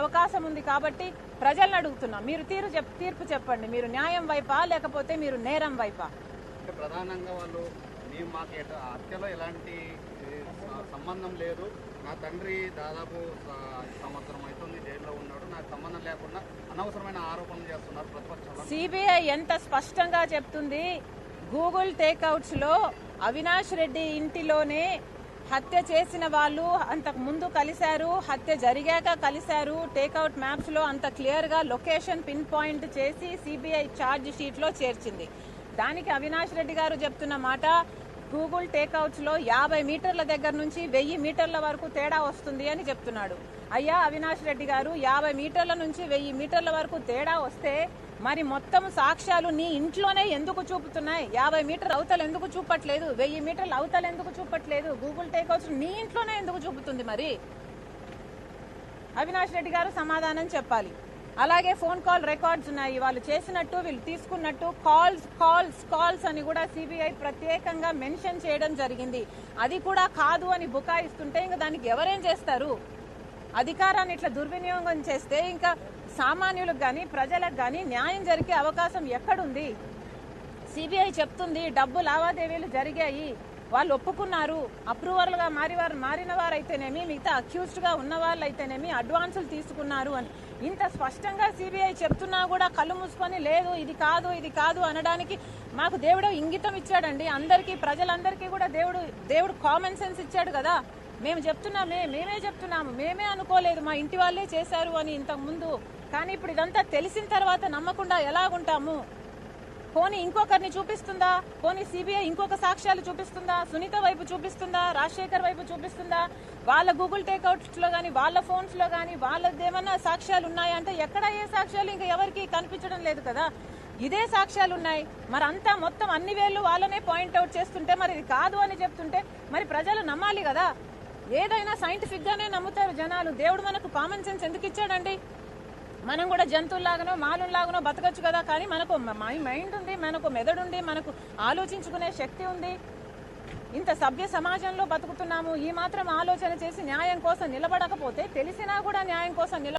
అవకాశం ఉంది కాబట్టి ప్రజలను అడుగుతున్నాం. మీరు తీరు తీర్పు చెప్పండి. మీరు న్యాయం వైపా లేకపోతే మీరు నేరం వైపా? ప్రధానంగా వాళ్ళు మేము మాకు హత్యలో ఎలాంటి సంబంధం లేదు. నా తండ్రి దాదాపు సంవత్సరం అవుతుంది జైల్లో ఉన్నాడు. నాకు సంబంధం లేకుండా అనవసరమైన ఆరోపణలు చేస్తున్నారు ప్రతిపక్షంలో. సిబిఐ ఎంత స్పష్టంగా చెప్తుంది. గూగుల్ టేక్అవుట్స్లో అవినాష్ రెడ్డి ఇంటిలోనే హత్య చేసిన వాళ్ళు అంతకు ముందు కలిశారు హత్య జరిగాక కలిశారు. టేక్అవుట్ మ్యాప్స్లో అంత క్లియర్గా లొకేషన్ పిన్ పాయింట్ చేసి సిబిఐ ఛార్జ్ షీట్లో చేర్చింది. దానికి అవినాష్ రెడ్డి గారు చెప్తున్న మాట గూగుల్ టేక్అవుట్స్లో యాభై మీటర్ల దగ్గర నుంచి వెయ్యి మీటర్ల వరకు తేడా వస్తుంది అని చెప్తున్నాడు. అయ్యా అవినాష్ రెడ్డి గారు యాభై మీటర్ల నుంచి వెయ్యి మీటర్ల వరకు తేడా వస్తే మరి మొత్తం సాక్ష్యాలు నీ ఇంట్లోనే ఎందుకు చూపుతున్నాయి? యాభై మీటర్ అవతల ఎందుకు చూపట్లేదు? వెయ్యి మీటర్లు అవతల ఎందుకు చూపట్లేదు? గూగుల్ టేక్అవుట్స్ నీ ఇంట్లోనే ఎందుకు చూపుతుంది మరి? అవినాష్ రెడ్డి గారు సమాధానం చెప్పాలి. అలాగే ఫోన్ కాల్ రికార్డ్స్ ఉన్నాయి. వాళ్ళు చేసినట్టు వీళ్ళు తీసుకున్నట్టు కాల్స్ కాల్స్ కాల్స్ అని కూడా సిబిఐ ప్రత్యేకంగా మెన్షన్ చేయడం జరిగింది. అది కూడా కాదు అని బుకాయిస్తుంటే ఇంకా దానికి ఎవరేం చేస్తారు? అధికారాన్ని ఇట్లా దుర్వినియోగం చేస్తే ఇంకా సామాన్యులకు కానీ ప్రజలకు కానీ న్యాయం జరిగే అవకాశం ఎక్కడుంది? సిబిఐ చెప్తుంది డబ్బు లావాదేవీలు జరిగాయి. వాళ్ళు ఒప్పుకున్నారు. అప్రూవర్లుగా మారి వారు మారిన వారైతేనేమి మిగతా అక్యూజ్డ్గా ఉన్న వాళ్ళు అయితేనేమి అడ్వాన్సులు తీసుకున్నారు అని. ఇంత స్పష్టంగా సిబిఐ చెప్తున్నా కూడా కళ్ళు మూసుకొని లేదు ఇది కాదు ఇది కాదు అనడానికి మాకు దేవుడు ఇంగితం ఇచ్చాడండి. అందరికీ ప్రజలందరికీ కూడా దేవుడు దేవుడు కామన్ సెన్స్ ఇచ్చాడు కదా. మేము చెప్తున్నామే మేమే చెప్తున్నాము మేమే అనుకోలేదు మా ఇంటి వాళ్ళే చేశారు అని ఇంతకుముందు. కానీ ఇప్పుడు ఇదంతా తెలిసిన తర్వాత నమ్మకుండా ఎలాగుంటాము? పోనీ ఇంకొకరిని చూపిస్తుందా? పోనీ సిబిఐ ఇంకొక సాక్ష్యాలు చూపిస్తుందా? సునీత వైపు చూపిస్తుందా? రాజశేఖర్ వైపు చూపిస్తుందా? వాళ్ళ గూగుల్ టేక్అవుట్స్లో గానీ వాళ్ళ ఫోన్స్లో గానీ వాళ్ళదేమన్నా సాక్ష్యాలు ఉన్నాయంటే ఎక్కడ ఏ సాక్ష్యాలు ఇంకా ఎవరికి కనిపించడం లేదు కదా. ఇదే సాక్ష్యాలు ఉన్నాయి. మరి అంతా మొత్తం అన్ని వేళ్ళు వాళ్ళనే పాయింట్ అవుట్ చేస్తుంటే మరి ఇది కాదు అని చెప్తుంటే మరి ప్రజలు నమ్మాలి కదా. ఏదైనా సైంటిఫిక్ గానే నమ్ముతారు జనాలు. దేవుడు మనకు కామన్ సెన్స్ ఎందుకు ఇచ్చాడండి? మనం కూడా జంతువులాగానో మాలులాగానో బతకచ్చు కదా. కానీ మనకు మై- మైండ్ ఉంది మనకు మెదడు ఉంది మనకు ఆలోచించుకునే శక్తి ఉంది. ఇంత సభ్య సమాజంలో బతుకుతున్నాము. ఈ మాత్రం ఆలోచన చేసి న్యాయం కోసం నిలబడకపోతే తెలిసినా కూడా న్యాయం కోసం నిల